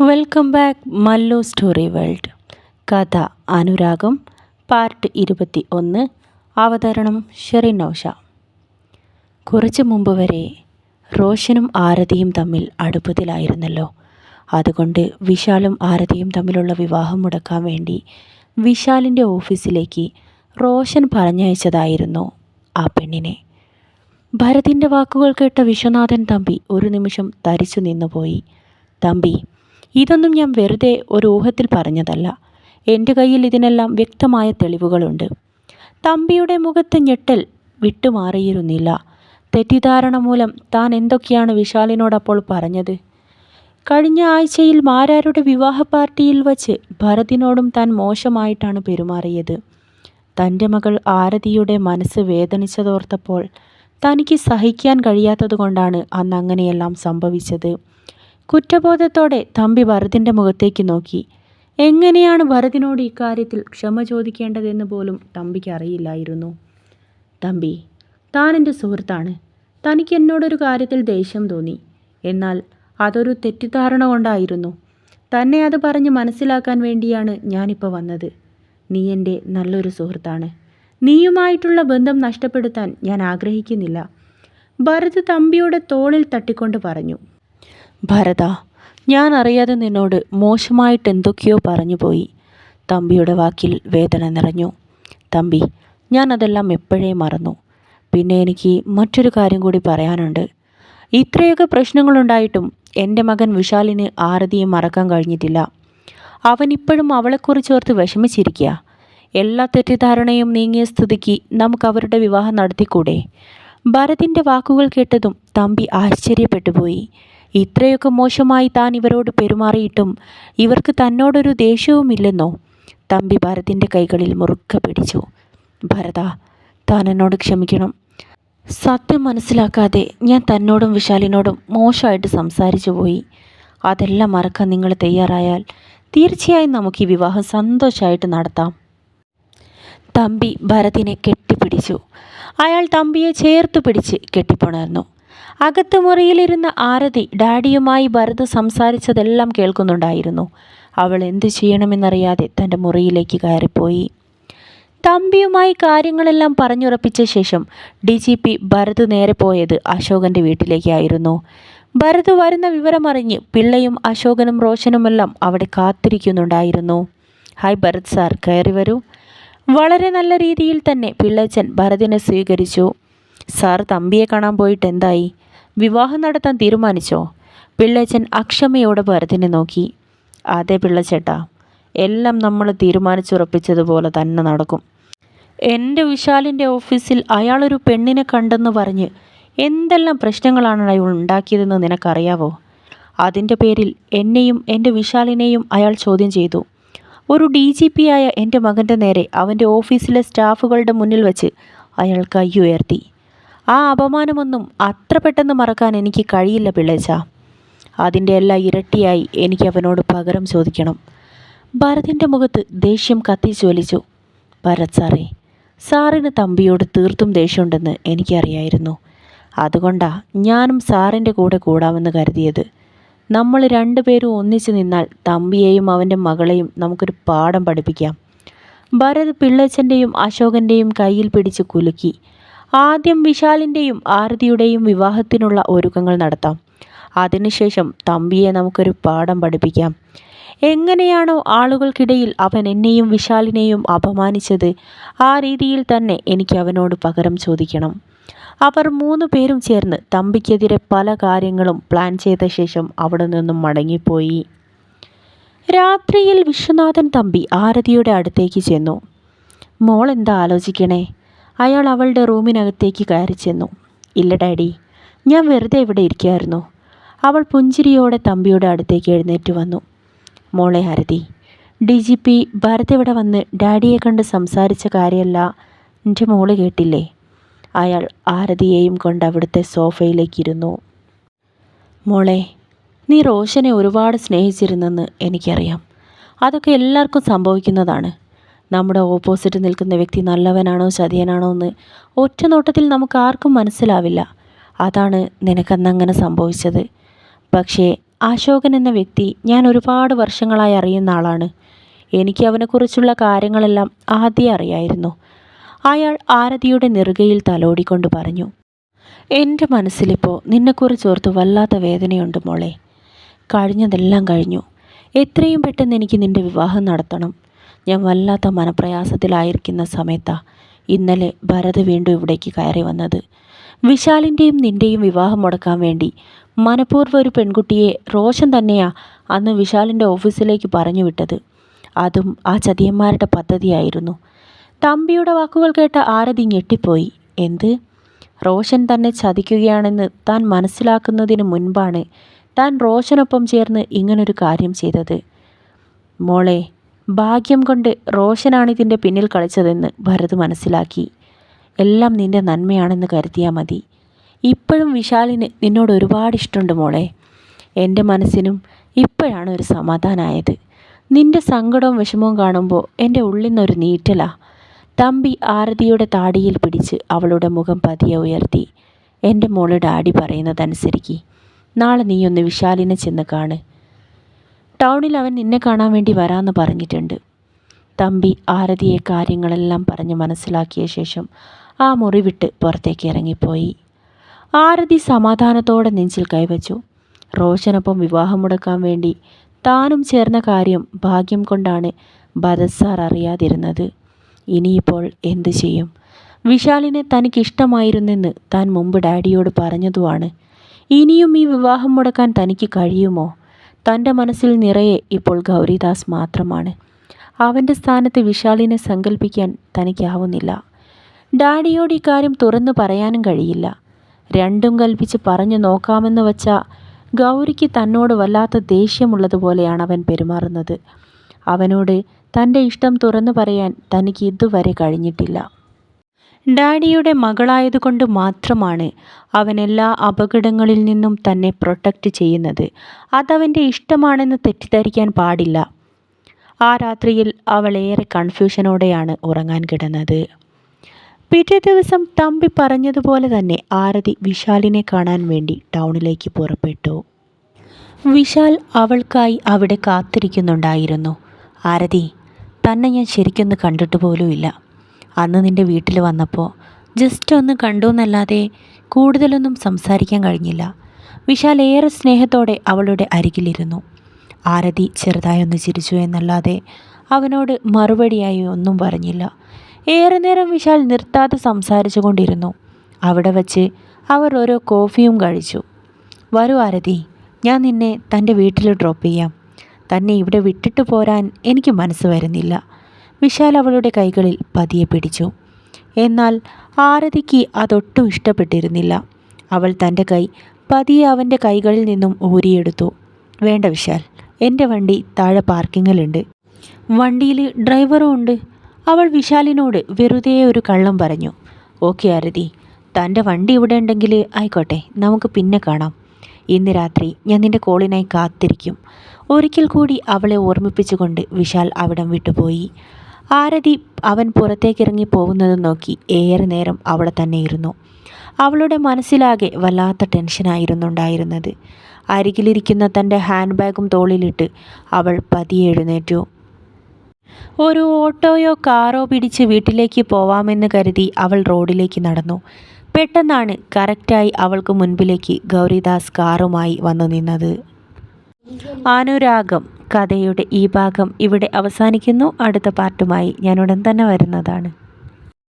Welcome back Mallu story world കഥ അനുരാഗം part ഇരുപത്തി ഒന്ന് അവതരണം ഷെറിൻ നൗഷ കുറച്ചു മുമ്പ് വരെ റോഷനും ആരതിയും തമ്മിൽ അടുപ്പത്തിലായിരുന്നല്ലോ. അതുകൊണ്ട് വിശാലും ആരതിയും തമ്മിലുള്ള വിവാഹം മുടക്കാൻ വേണ്ടി വിശാലിന്റെ ഓഫീസിലേക്ക് റോഷൻ പറഞ്ഞയച്ചതായിരുന്നു ആ പെണ്ണിനെ. ഭരതിന്റെ വാക്കുകൾ കേട്ട വിശ്വനാഥൻ തമ്പി ഒരു നിമിഷം തരിച്ചു നിന്നുപോയി. തമ്പി ഇതൊന്നും ഞാൻ വെറുതെ ഒരു ഊഹത്തിൽ പറഞ്ഞതല്ല. എന്റെ കയ്യിൽ ഇതിനെല്ലാം വ്യക്തമായ തെളിവുകളുണ്ട്. തമ്പിയുടെ മുഖത്ത് ഞെട്ടൽ വിട്ടുമാറിയിരുന്നില്ല. തെറ്റിദ്ധാരണ മൂലം താൻ എന്തൊക്കെയാണ് വിശാലിനോടപ്പോൾ പറഞ്ഞത്? കഴിഞ്ഞ ആഴ്ചയിൽ മാരാരുടെ വിവാഹ പാർട്ടിയിൽ വച്ച് ഭരതിനോടും താൻ മോശമായിട്ടാണ് പെരുമാറിയത്. തന്റെ മകൾ ആരതിയുടെ മനസ്സ് വേദനിച്ചതോർത്തപ്പോൾ തനിക്ക് സഹിക്കാൻ കഴിയാത്തതുകൊണ്ടാണ് അന്ന് അങ്ങനെയെല്ലാം സംഭവിച്ചത്. കുറ്റബോധത്തോടെ തമ്പി ഭരതിന്റെ മുഖത്തേക്ക് നോക്കി. എങ്ങനെയാണ് ഭരതിനോട് ഇക്കാര്യത്തിൽ ക്ഷമ ചോദിക്കേണ്ടതെന്ന് പോലും തമ്പിക്ക് അറിയില്ലായിരുന്നു. തമ്പി താൻ എന്റെ സുഹൃത്താണ്. തനിക്ക് എന്നോടൊരു കാര്യത്തിൽ ദേഷ്യം തോന്നി. എന്നാൽ അതൊരു തെറ്റിദ്ധാരണ കൊണ്ടായിരുന്നു. തന്നെ അത് പറഞ്ഞ് മനസ്സിലാക്കാൻ വേണ്ടിയാണ് ഞാനിപ്പോൾ വന്നത്. നീ എന്റെ നല്ലൊരു സുഹൃത്താണ്. നീയുമായിട്ടുള്ള ബന്ധം നഷ്ടപ്പെടുത്താൻ ഞാൻ ആഗ്രഹിക്കുന്നില്ല. ഭരത് തമ്പിയുടെ തോളിൽ തട്ടിക്കൊണ്ട് പറഞ്ഞു. ഭരത ഞാൻ അറിയാതെ നിന്നോട് മോശമായിട്ട് എന്തൊക്കെയോ പറഞ്ഞു പോയി തമ്പിയുടെ വാക്കിൽ വേദന നിറഞ്ഞു. തമ്പി ഞാൻ അതെല്ലാം എപ്പോഴേ മറന്നു? പിന്നെ എനിക്ക് മറ്റൊരു കാര്യം കൂടി പറയാനുണ്ട്. ഇത്രയൊക്കെ പ്രശ്നങ്ങളുണ്ടായിട്ടും എന്റെ മകൻ വിശാലിന് ആരതിയെ മറക്കാൻ കഴിഞ്ഞിട്ടില്ല. അവനിപ്പോഴും അവളെക്കുറിച്ചോർത്ത് വിഷമിച്ചിരിക്കുക. എല്ലാ തെറ്റിദ്ധാരണയും നീങ്ങിയ സ്ഥിതിക്ക് നമുക്ക് അവരുടെ വിവാഹം നടത്തിക്കൂടെ? ഭരതിന്റെ വാക്കുകൾ കേട്ടതും തമ്പി ആശ്ചര്യപ്പെട്ടുപോയി ഇത്രയൊക്കെ മോശമായി താൻ ഇവരോട് പെരുമാറിയിട്ടും ഇവർക്ക് തന്നോടൊരു ദേഷ്യവുമില്ലെന്നോ? തമ്പി ഭരതിന്റെ കൈകളിൽ മുറുക്ക പിടിച്ചു. ഭരത താൻ എന്നോട് ക്ഷമിക്കണം. സത്യം മനസ്സിലാക്കാതെ ഞാൻ തന്നോടും വിശാലിനോടും മോശമായിട്ട് സംസാരിച്ചു പോയി. അതെല്ലാം മറക്കാൻ നിങ്ങൾ തയ്യാറായാൽ തീർച്ചയായും നമുക്ക് ഈ വിവാഹം സന്തോഷമായിട്ട് നടത്താം. തമ്പി ഭരതിനെ കെട്ടിപ്പിടിച്ചു. അയാൾ തമ്പിയെ ചേർത്ത് പിടിച്ച് കെട്ടിപ്പുണർന്നു. അകത്ത് മുറിയിലിരുന്ന ആരതി ഡാഡിയുമായി ഭരത് സംസാരിച്ചതെല്ലാം കേൾക്കുന്നുണ്ടായിരുന്നു. അവൾ എന്തു ചെയ്യണമെന്നറിയാതെ തന്റെ മുറിയിലേക്ക് കയറിപ്പോയി. തമ്പിയുമായി കാര്യങ്ങളെല്ലാം പറഞ്ഞുറപ്പിച്ച ശേഷം ഡി ജി പി ഭരത് നേരെ പോയത് അശോകന്റെ വീട്ടിലേക്കായിരുന്നു. ഭരത് വരുന്ന വിവരമറിഞ്ഞ് പിള്ളയും അശോകനും റോഷനുമെല്ലാം അവിടെ കാത്തിരിക്കുന്നുണ്ടായിരുന്നു. ഹായ് ഭരത് സാർ കയറി വരൂ. വളരെ നല്ല രീതിയിൽ തന്നെ പിള്ളച്ചൻ ഭരതിനെ സ്വീകരിച്ചു. സാർ തമ്പിയെ കാണാൻ പോയിട്ട് എന്തായി? വിവാഹം നടത്താൻ തീരുമാനിച്ചോ? പിള്ളച്ചൻ അക്ഷമയോടെ ഭരതിനെ നോക്കി. അതെ പിള്ളച്ചേട്ടാ എല്ലാം നമ്മൾ തീരുമാനിച്ചുറപ്പിച്ചതുപോലെ തന്നെ നടക്കും. എന്റെ വിശാലിന്റെ ഓഫീസിൽ അയാളൊരു പെണ്ണിനെ കണ്ടെന്ന് പറഞ്ഞ് എന്തെല്ലാം പ്രശ്നങ്ങളാണ് അയാൾ ഉണ്ടാക്കിയതെന്ന് നിനക്കറിയാവോ? അതിന്റെ പേരിൽ എന്നെയും എന്റെ വിശാലിനെയും അയാൾ ചോദ്യം ചെയ്തു. ഒരു ഡി ജി പി ആയ എന്റെ മകന്റെ നേരെ അവന്റെ ഓഫീസിലെ സ്റ്റാഫുകളുടെ മുന്നിൽ വെച്ച് അയാൾ കൈയുയർത്തി. ആ അപമാനമൊന്നും അത്ര പെട്ടെന്ന് മറക്കാൻ എനിക്ക് കഴിയില്ല പിള്ളേച്ച. അതിന്റെ എല്ലാം ഇരട്ടിയായി എനിക്ക് അവനോട് പകരം ചോദിക്കണം. ഭരതിന്റെ മുഖത്ത് ദേഷ്യം കത്തിച്ചൊലിച്ചു ഭരത് സാറേ സാറിന് തമ്പിയോട് തീർത്തും ദേഷ്യമുണ്ടെന്ന് എനിക്കറിയായിരുന്നു. അതുകൊണ്ടാ ഞാനും സാറിന്റെ കൂടെ കൂടാമെന്ന് കരുതിയത്. നമ്മൾ രണ്ടുപേരും ഒന്നിച്ചു നിന്നാൽ തമ്പിയെയും അവന്റെ മകളെയും നമുക്കൊരു പാഠം പഠിപ്പിക്കാം. ഭരത് പിള്ളച്ചന്റെയും അശോകന്റെയും കയ്യിൽ പിടിച്ച് കുലുക്കി. ആദ്യം വിശാലിന്റെയും ആരതിയുടെയും വിവാഹത്തിനുള്ള ഒരുക്കങ്ങൾ നടത്താം. അതിനുശേഷം തമ്പിയെ നമുക്കൊരു പാഠം പഠിപ്പിക്കാം. എങ്ങനെയാണോ ആളുകൾക്കിടയിൽ അവൻ എന്നെയും വിശാലിനെയും അപമാനിച്ചത് ആ രീതിയിൽ തന്നെ എനിക്ക് അവനോട് പകരം ചോദിക്കണം. അവർ മൂന്ന് പേരും ചേർന്ന് തമ്പിക്കെതിരെ പല കാര്യങ്ങളും പ്ലാൻ ചെയ്ത ശേഷം അവിടെ നിന്നും മടങ്ങിപ്പോയി. രാത്രിയിൽ വിശ്വനാഥൻ തമ്പി ആരതിയുടെ അടുത്തേക്ക് ചെന്നു. മോൾ എന്താ ആലോചിക്കണേ? അയാൾ അവളുടെ റൂമിനകത്തേക്ക് കയറി ചെന്നു. ഇല്ല ഡാഡി. ഞാൻ വെറുതെ ഇവിടെ ഇരിക്കുകയായിരുന്നു അവൾ പുഞ്ചിരിയോടെ തമ്പിയുടെ അടുത്തേക്ക് എഴുന്നേറ്റ് വന്നു. മോളെ Harathi D G P Bharat ഇവിടെ വന്ന് ഡാഡിയെ കണ്ട് സംസാരിച്ച കാര്യമല്ല എന്റെ മോൾ കേട്ടില്ലേ? അയാൾ ആരതിയെയും കൊണ്ട് അവിടുത്തെ സോഫയിലേക്കിരുന്നു മോളെ നീ റോഷനെ ഒരുപാട് സ്നേഹിച്ചിരുന്നെന്ന് എനിക്കറിയാം. അതൊക്കെ എല്ലാവർക്കും സംഭവിക്കുന്നതാണ്. നമ്മുടെ ഓപ്പോസിറ്റ് നിൽക്കുന്ന വ്യക്തി നല്ലവനാണോ ചതിയനാണോ എന്ന് ഒറ്റ നോട്ടത്തിൽ നമുക്ക് ആർക്കും മനസ്സിലാവില്ല. അതാണ് നിനക്കെന്നങ്ങനെ സംഭവിച്ചത്. പക്ഷേ അശോകൻ എന്ന വ്യക്തി ഞാൻ ഒരുപാട് വർഷങ്ങളായി അറിയുന്ന ആളാണ്. എനിക്ക് അവനെക്കുറിച്ചുള്ള കാര്യങ്ങളെല്ലാം ആദ്യം അറിയായിരുന്നു. അയാൾ ആരതിയുടെ നെറുകയിൽ തലോടിക്കൊണ്ട് പറഞ്ഞു എന്റെ മനസ്സിലിപ്പോൾ നിന്നെക്കുറിച്ച് ഓർത്ത് വല്ലാത്ത വേദനയുണ്ട് മോളെ. കഴിഞ്ഞതെല്ലാം കഴിഞ്ഞു. എത്രയും പെട്ടെന്ന് എനിക്ക് നിന്റെ വിവാഹം നടത്തണം. ഞാൻ വല്ലാത്ത മനപ്രയാസത്തിലായിരിക്കുന്ന സമയത്താ ഇന്നലെ ഭരത് വീണ്ടും ഇവിടേക്ക് കയറി വന്നത്. വിശാലിന്റെയും നിന്റെയും വിവാഹം മുടക്കാൻ വേണ്ടി മനഃപൂർവം ഒരു പെൺകുട്ടിയെ റോഷൻ തന്നെയാ അന്ന് വിശാലിന്റെ ഓഫീസിലേക്ക് പറഞ്ഞു വിട്ടത്. അതും ആ ചതിയന്മാരുടെ പദ്ധതിയായിരുന്നു. തമ്പിയുടെ വാക്കുകൾ കേട്ട ആരതി ഞെട്ടിപ്പോയി. എന്ത്? റോഷൻ തന്നെ ചതിക്കുകയാണെന്ന് താൻ മനസ്സിലാക്കുന്നതിന് മുൻപാണ് താൻ റോഷനൊപ്പം ചേർന്ന് ഇങ്ങനൊരു കാര്യം ചെയ്തത്. മോളെ ഭാഗ്യം കൊണ്ട് റോഷനാണ് ഇതിന്റെ പിന്നിൽ കളിച്ചതെന്ന് ഭരത് മനസ്സിലാക്കി. എല്ലാം നിന്റെ നന്മയാണെന്ന് കരുതിയാൽ മതി. ഇപ്പോഴും വിശാലിന് നിന്നോട് ഒരുപാട് ഇഷ്ടമുണ്ട് മോളെ. എന്റെ മനസ്സിനും ഇപ്പോഴാണ് ഒരു സമാധാനമായത് നിന്റെ സങ്കടവും വിഷമവും കാണുമ്പോൾ എന്റെ ഉള്ളിൽ നിന്നൊരു നീറ്റലാ. തമ്പി ആരതിയുടെ താടിയിൽ പിടിച്ച് അവളുടെ മുഖം പതിയെ ഉയർത്തി. എന്റെ മോൾ ഡാഡി പറയുന്നതനുസരിക്ക്. നാളെ നീയൊന്ന് വിശാലിനെ ചെന്ന് കാണ്. ടൗണിൽ അവൻ നിന്നെ കാണാൻ വേണ്ടി വരാമെന്ന് പറഞ്ഞിട്ടുണ്ട്. തമ്പി ആരതിയെ കാര്യങ്ങളെല്ലാം പറഞ്ഞ് മനസ്സിലാക്കിയ ശേഷം ആ മുറി വിട്ട് പുറത്തേക്ക് ഇറങ്ങിപ്പോയി. ആരതി സമാധാനത്തോടെ നെഞ്ചിൽ കൈവച്ചു. റോഷനൊപ്പം വിവാഹം മുടക്കാൻ വേണ്ടി താനും ചേർന്ന കാര്യം ഭാഗ്യം കൊണ്ടാണ് ഭരത് അറിയാതിരുന്നത്. ഇനിയിപ്പോൾ എന്തു ചെയ്യും? വിശാലിനെ തനിക്കിഷ്ടമായിരുന്നെന്ന് താൻ മുമ്പ് ഡാഡിയോട് പറഞ്ഞതുമാണ്. ഇനിയും ഈ വിവാഹം മുടക്കാൻ തനിക്ക് കഴിയുമോ? തന്റെ മനസ്സിൽ നിറയെ ഇപ്പോൾ ഗൗരിദാസ് മാത്രമാണ്. അവന്റെ സ്ഥാനത്ത് വിശാലിനെ സങ്കല്പിക്കാൻ തനിക്കാവുന്നില്ല. ഡാഡിയോട് ഇക്കാര്യം തുറന്നു പറയാനും കഴിയില്ല. രണ്ടും കൽപ്പിച്ച് പറഞ്ഞു നോക്കാമെന്ന് വച്ച ഗൗരിക്ക് തന്നോട് വല്ലാത്ത ദേഷ്യമുള്ളതുപോലെയാണ് അവൻ പെരുമാറുന്നത്. അവനോട് തന്റെ ഇഷ്ടം തുറന്നു പറയാൻ തനിക്ക് ഇതുവരെ കഴിഞ്ഞിട്ടില്ല. ഡാഡിയുടെ മകളായതുകൊണ്ട് മാത്രമാണ് അവൻ എല്ലാ അപകടങ്ങളിൽ നിന്നും തന്നെ പ്രൊട്ടക്റ്റ് ചെയ്യുന്നത്. അതവന്റെ ഇഷ്ടമാണെന്ന് തെറ്റിദ്ധരിക്കാൻ പാടില്ല. ആ രാത്രിയിൽ അവൾ ഏറെ കൺഫ്യൂഷനോടെയാണ് ഉറങ്ങാൻ കിടന്നത്. പിറ്റേ ദിവസം തമ്പി പറഞ്ഞതുപോലെ തന്നെ ആരതി വിശാലിനെ കാണാൻ വേണ്ടി ടൗണിലേക്ക് പുറപ്പെട്ടു. വിശാൽ അവൾക്കായി അവിടെ കാത്തിരിക്കുന്നുണ്ടായിരുന്നു. ആരതി തന്നെ ഞാൻ ശരിക്കൊന്ന് കണ്ടിട്ട് പോലുമില്ല. അന്ന് നിന്റെ വീട്ടിൽ വന്നപ്പോൾ ജസ്റ്റ് ഒന്ന് കണ്ടു എന്നല്ലാതെ കൂടുതലൊന്നും സംസാരിക്കാൻ കഴിഞ്ഞില്ല. വിശാൽ ഏറെ സ്നേഹത്തോടെ അവളുടെ അരികിലിരുന്നു. ആരതി ചെറുതായി ഒന്ന് ചിരിച്ചു എന്നല്ലാതെ അവനോട് മറുപടിയായി ഒന്നും പറഞ്ഞില്ല. ഏറെ നേരം വിശാൽ നിർത്താതെ സംസാരിച്ചു കൊണ്ടിരുന്നു. അവിടെ വച്ച് അവർ ഓരോ കോഫിയും കഴിച്ചു. വരൂ ആരതി ഞാൻ നിന്നെ തന്റെ വീട്ടിൽ ഡ്രോപ്പ് ചെയ്യാം. തന്നെ ഇവിടെ വിട്ടിട്ട് പോരാൻ എനിക്ക് മനസ്സ് വരുന്നില്ല. വിശാൽ അവളുടെ കൈകളിൽ പതിയെ പിടിച്ചു. എന്നാൽ ആരതിക്ക് അതൊട്ടും ഇഷ്ടപ്പെട്ടിരുന്നില്ല. അവൾ തന്റെ കൈ പതിയെ അവന്റെ കൈകളിൽ നിന്നും ഊരിയെടുത്തു. വേണ്ട വിശാൽ എന്റെ വണ്ടി താഴെ പാർക്കിങ്ങിലുണ്ട്. വണ്ടിയിൽ ഡ്രൈവറും ഉണ്ട്. അവൾ വിശാലിനോട് വെറുതെ ഒരു കള്ളം പറഞ്ഞു. ഓക്കെ ആരതി തന്റെ വണ്ടി ഇവിടെ ഉണ്ടെങ്കിൽ ആയിക്കോട്ടെ നമുക്ക് പിന്നെ കാണാം. ഇന്ന് രാത്രി ഞാൻ നിന്റെ കോളിനായി കാത്തിരിക്കും. ഒരിക്കൽ കൂടി അവളെ ഓർമ്മിപ്പിച്ചുകൊണ്ട് വിശാൽ അവിടം വിട്ടുപോയി. ആരതി അവൻ പുറത്തേക്കിറങ്ങി പോകുന്നത് നോക്കി ഏറെ നേരം അവിടെ തന്നെ ഇരുന്നു. അവളുടെ മനസ്സിലാകെ വല്ലാത്ത ടെൻഷനായിരുന്നുണ്ടായിരുന്നത്. അരികിലിരിക്കുന്ന തന്റെ ഹാൻഡ് ബാഗും തോളിലിട്ട് അവൾ പതിയെ എഴുന്നേറ്റു. ഒരു ഓട്ടോയോ കാറോ പിടിച്ച് വീട്ടിലേക്ക് പോവാമെന്ന് കരുതി അവൾ റോഡിലേക്ക് നടന്നു. പെട്ടെന്നാണ് കറക്റ്റായി അവൾക്ക് മുൻപിലേക്ക് ഗൗരിദാസ് കാറുമായി വന്നു നിന്നത്. അനുരാഗം. കഥയുടെ ഈ ഭാഗം ഇവിടെ അവസാനിക്കുന്നു. അടുത്ത പാർട്ടുമായി ഞാൻ ഉടൻ തന്നെ വരുന്നതാണ്.